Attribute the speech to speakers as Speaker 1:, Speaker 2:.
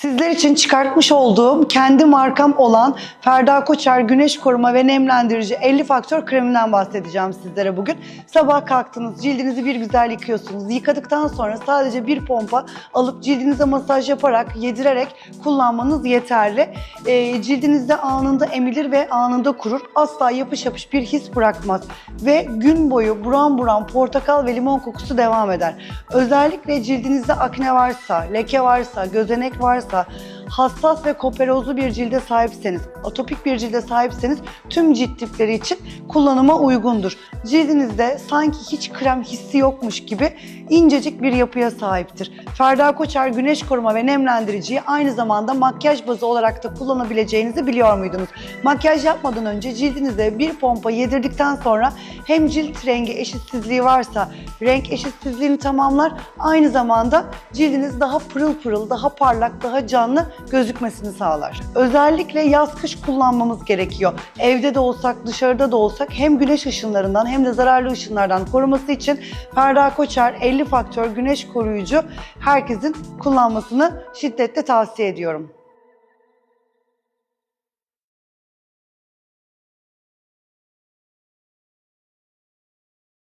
Speaker 1: Sizler için çıkartmış olduğum kendi markam olan Ferda Koçer Güneş Koruma ve Nemlendirici 50 Faktör kreminden bahsedeceğim sizlere bugün. Sabah kalktınız, cildinizi bir güzel yıkıyorsunuz. Yıkadıktan sonra sadece bir pompa alıp cildinize masaj yaparak, yedirerek kullanmanız yeterli. Ee, cildinizde anında emilir ve anında kurur. Asla yapış yapış bir his bırakmaz. Ve gün boyu buram buram portakal ve limon kokusu devam eder. Özellikle cildinizde akne varsa, leke varsa, gözenek varsa, か hassas ve koperozlu bir cilde sahipseniz, atopik bir cilde sahipseniz tüm cilt tipleri için kullanıma uygundur. Cildinizde sanki hiç krem hissi yokmuş gibi incecik bir yapıya sahiptir. Ferda Koçer Güneş Koruma ve Nemlendiriciyi aynı zamanda makyaj bazı olarak da kullanabileceğinizi biliyor muydunuz? Makyaj yapmadan önce cildinize bir pompa yedirdikten sonra hem cilt rengi eşitsizliği varsa renk eşitsizliğini tamamlar, aynı zamanda cildiniz daha pırıl pırıl, daha parlak, daha canlı gözükmesini sağlar. Özellikle yaz kış kullanmamız gerekiyor. Evde de olsak, dışarıda da olsak hem güneş ışınlarından hem de zararlı ışınlardan koruması için Ferda Koçer 50 faktör güneş koruyucu herkesin kullanmasını şiddetle tavsiye ediyorum.